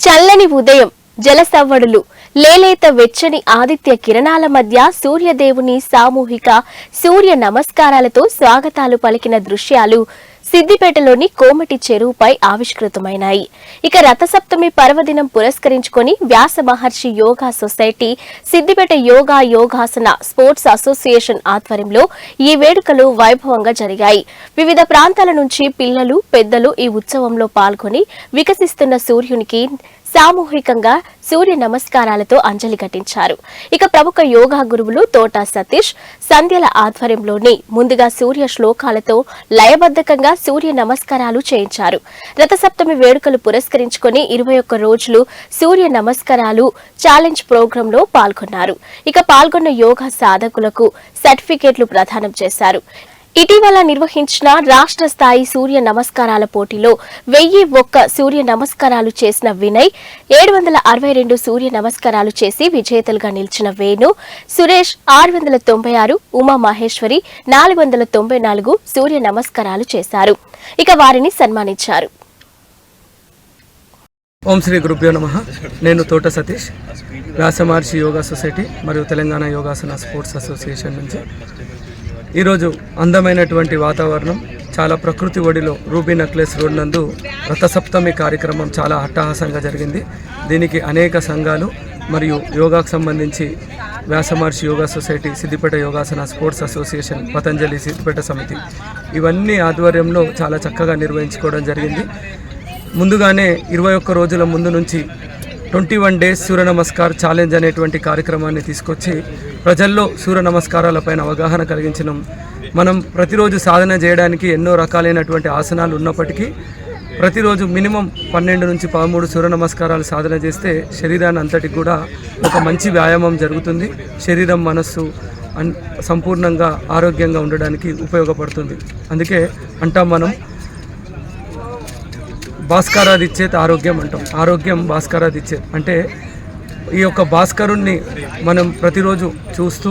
చల్లని ఉదయం జలసవ్వడులు లేలేత వెచ్చని ఆదిత్య కిరణాల మధ్య సూర్యదేవుని సామూహిక సూర్య నమస్కారాలతో స్వాగతాలు పలికిన దృశ్యాలు సిద్దిపేటలోని కోమటి చెరువుపై ఆవిష్కృతమైనాయి. ఇక రథసప్తమి పర్వదినం పురస్కరించుకొని Vyasa Maharshi yoga society Siddipet yoga Yogasana sports association ఆధ్వర్యంలో ఈ వేడుకలు వైభవంగా జరిగాయి. వివిధ ప్రాంతాల నుంచి పిల్లలు పెద్దలు ఈ ఉత్సవంలో పాల్గొని వికసిస్తున్న సూర్యునికి సామూహికంగా సూర్య నమస్కారాలతో అంజలి ఘటించారు. ఇక ప్రముఖ యోగా గురువులు తోట సతీష్ సంధ్యల ఆధ్వర్యంలోని ముందుగా సూర్య శ్లోకాలతో లయబద్ధకంగా సూర్య నమస్కారాలు చేయించారు. రథసప్తమి వేడుకలు పురస్కరించుకుని ఇరవై ఒక్క రోజులు సూర్య నమస్కారాలు ఛాలెంజ్ ప్రోగ్రాంలో పాల్గొన్నారు. ఇక పాల్గొన్న యోగా సాధకులకు సర్టిఫికేట్లు ప్రదానం చేశారు. ఇటీవల నిర్వహించిన రాష్ట్ర స్థాయి సూర్య నమస్కారాల పోటీలో వెయ్యి ఒక్క సూర్య నమస్కారాలు చేసిన వినయ్ ఏడు వందల అరవై రెండు సూర్య నమస్కారాలు చేసి విజేతలుగా నిలిచిన వేణు సురేష్ ఆరు వందల తొంభై ఆరు ఉమా మహేశ్వరి నాలుగు వందల తొంభై నాలుగు సూర్య నమస్కారాలు చేశారు. ఇక వారిని సన్మానించారు. ఓం శ్రీ గురుభ్యో నమ. నేను తోట సతీష్ వ్యాసమహర్షి యోగా సొసైటీ మరియు తెలంగాణ యోగాసన స్పోర్ట్స్ అసోసియేషన్ నుంచి. ఈరోజు అందమైనటువంటి వాతావరణం చాలా ప్రకృతి ఒడిలో రూబీ నక్లెస్ రోడ్ నందు రథసప్తమి కార్యక్రమం చాలా అట్టహాసంగా జరిగింది. దీనికి అనేక సంఘాలు మరియు యోగాకు సంబంధించి Vyasamaharshi yoga society Siddipet Yogasana sports association Patanjali Siddipet Samiti ఇవన్నీ ఆధ్వర్యంలో చాలా చక్కగా నిర్వహించుకోవడం జరిగింది. ముందుగానే ఇరవై ఒక్క రోజుల ముందు నుంచి twenty one days Surya Namaskar challenge అనేటువంటి కార్యక్రమాన్ని తీసుకొచ్చి ప్రజల్లో సూర్య నమస్కారాలపైన అవగాహన కలిగించడం. మనం ప్రతిరోజు సాధన చేయడానికి ఎన్నో రకాలైనటువంటి ఆసనాలు ఉన్నప్పటికీ ప్రతిరోజు మినిమం పన్నెండు నుంచి పదమూడు సూర్య నమస్కారాలు సాధన చేస్తే శరీరాన్ని అంతటికి కూడా ఒక మంచి వ్యాయామం జరుగుతుంది. శరీరం మనస్సు అన్ సంపూర్ణంగా ఆరోగ్యంగా ఉండడానికి ఉపయోగపడుతుంది. అందుకే అంటాం మనం భాస్కరాదిచ్చేత్ ఆరోగ్యం అంటాం. ఆరోగ్యం భాస్కరాదిచ్చేత్ అంటే ఈ యొక్క భాస్కరుణ్ణి మనం ప్రతిరోజు చూస్తూ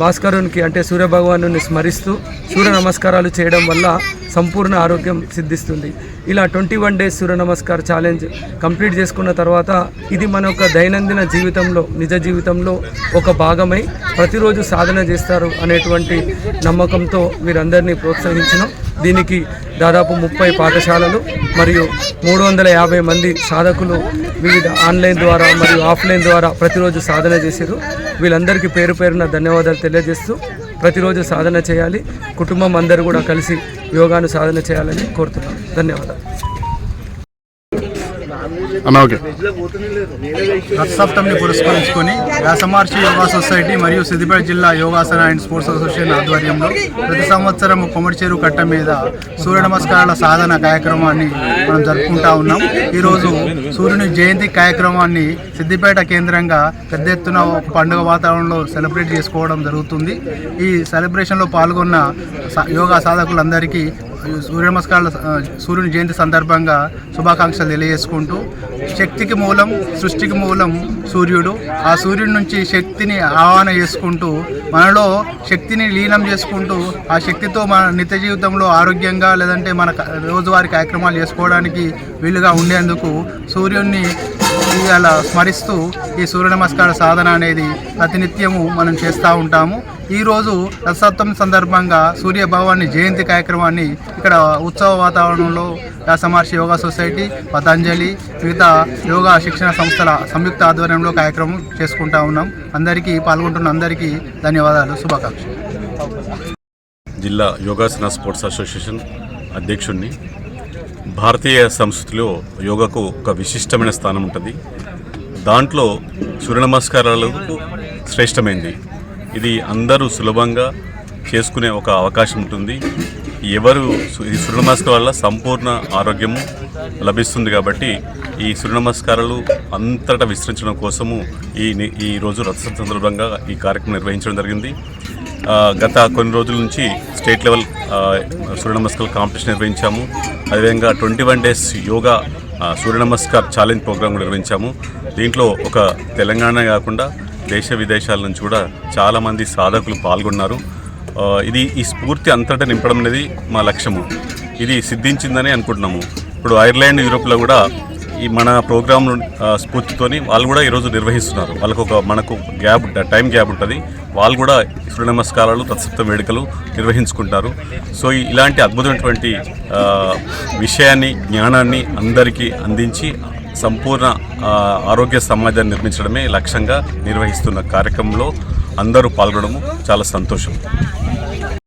భాస్కరునికి అంటే సూర్యభగవాను స్మరిస్తూ సూర్య నమస్కారాలు చేయడం వల్ల సంపూర్ణ ఆరోగ్యం సిద్ధిస్తుంది. ఇలా twenty one days Surya Namaskar challenge complete చేసుకున్న తర్వాత ఇది మన యొక్క దైనందిన జీవితంలో నిజ జీవితంలో ఒక భాగమై ప్రతిరోజు సాధన చేస్తారు అనేటువంటి నమ్మకంతో మీరందరినీ ప్రోత్సహించినాం. దీనికి దాదాపు ముప్పై పాఠశాలలు మరియు మూడు వందల యాభై మంది సాధకులు వివిధ ఆన్లైన్ ద్వారా మరియు ఆఫ్లైన్ ద్వారా ప్రతిరోజు సాధన చేశారు వీళ్ళందరికీ పేరు పేరున ధన్యవాదాలు తెలియజేస్తూ ప్రతిరోజు సాధన చేయాలి. కుటుంబం అందరూ కూడా కలిసి యోగాను సాధన చేయాలని కోరుతున్నాను ధన్యవాదాలు. అన్న ఓకే. రథసప్తమిని పురస్కరించుకొని వ్యాసమహర్షి యోగా సొసైటీ మరియు సిద్దిపేట జిల్లా యోగాసన అండ్ స్పోర్ట్స్ అసోసియేషన్ ఆధ్వర్యంలో ప్రతి సంవత్సరం కొమ్మడి చెరువు కట్ట మీద సూర్య నమస్కారాల సాధన కార్యక్రమాన్ని మనం జరుపుకుంటా ఉన్నాం. ఈరోజు సూర్యుని జయంతి కార్యక్రమాన్ని సిద్దిపేట కేంద్రంగా పెద్ద ఎత్తున ఒక పండుగ వాతావరణంలో సెలబ్రేట్ చేసుకోవడం జరుగుతుంది. ఈ సెలబ్రేషన్లో పాల్గొన్న యోగా సాధకులందరికీ సూర్య నమస్కారాల సూర్యుని జయంతి సందర్భంగా శుభాకాంక్షలు తెలియజేసుకుంటూ శక్తికి మూలం సృష్టికి మూలం సూర్యుడు. ఆ సూర్యుడి నుంచి శక్తిని ఆహ్వాన చేసుకుంటూ మనలో శక్తిని లీనం చేసుకుంటూ ఆ శక్తితో మన నిత్య జీవితంలో ఆరోగ్యంగా లేదంటే మన రోజువారి రోజువారీ కార్యక్రమాలు చేసుకోవడానికి వీలుగా ఉండేందుకు సూర్యుడిని అలా స్మరిస్తూ ఈ సూర్య నమస్కార సాధన అనేది ప్రతినిత్యము మనం చేస్తూ ఉంటాము. ఈరోజు రథసప్తమి సందర్భంగా సూర్య భగవాని జయంతి కార్యక్రమాన్ని ఇక్కడ ఉత్సవ వాతావరణంలో వ్యాసమహర్షి యోగా సొసైటీ పతంజలి మిగతా యోగా శిక్షణ సంస్థల సంయుక్త ఆధ్వర్యంలో కార్యక్రమం చేసుకుంటా ఉన్నాం. అందరికీ పాల్గొంటున్న అందరికీ ధన్యవాదాలు. శుభాకాంక్షలు. జిల్లా యోగాసన స్పోర్ట్స్ అసోసియేషన్ అధ్యక్షుడిని భారతీయ సంస్కృతిలో యోగాకు ఒక విశిష్టమైన స్థానం ఉంటుంది. దాంట్లో సూర్య నమస్కారాలు శ్రేష్టమైంది. ఇది అందరూ సులభంగా చేసుకునే ఒక అవకాశం ఉంటుంది. ఎవరు ఈ సూర్య నమస్కారం వల్ల సంపూర్ణ ఆరోగ్యము లభిస్తుంది కాబట్టి ఈ సూర్య నమస్కారాలు అంతటా విస్తరించడం కోసము ఈ ఈ రోజు రథసప్తమి సందర్భంగా ఈ కార్యక్రమం నిర్వహించడం జరిగింది. గత కొన్ని రోజుల నుంచి స్టేట్ లెవెల్ సూర్య నమస్కారం కాంపిటీషన్ నిర్వహించాము. అదేవిధంగా twenty one days yoga Surya Namaskar challenge program కూడా నిర్వహించాము. దీంట్లో ఒక తెలంగాణ కాకుండా దేశ విదేశాల నుంచి కూడా చాలామంది సాధకులు పాల్గొన్నారు. ఇది ఈ స్ఫూర్తి అంతటా నింపడం అనేది మా లక్ష్యము. ఇది సిద్ధించిందని అనుకుంటున్నాము. ఇప్పుడు ఐర్లాండ్ యూరోప్లో కూడా ఈ మన ప్రోగ్రామ్ స్ఫూర్తితోని వాళ్ళు కూడా ఈరోజు నిర్వహిస్తున్నారు. వాళ్ళకు ఒక మనకు గ్యాప్ టైం గ్యాప్ ఉంటుంది. వాళ్ళు కూడా సూర్య నమస్కారాలు తత్సప్త వేడుకలు నిర్వహించుకుంటారు. సో ఇలాంటి అద్భుతమైనటువంటి విషయాన్ని జ్ఞానాన్ని అందరికీ అందించి సంపూర్ణ ఆరోగ్య సమాజాన్ని నిర్మించడమే లక్ష్యంగా నిర్వహిస్తున్న కార్యక్రమంలో అందరూ పాల్గొనడము చాలా సంతోషం.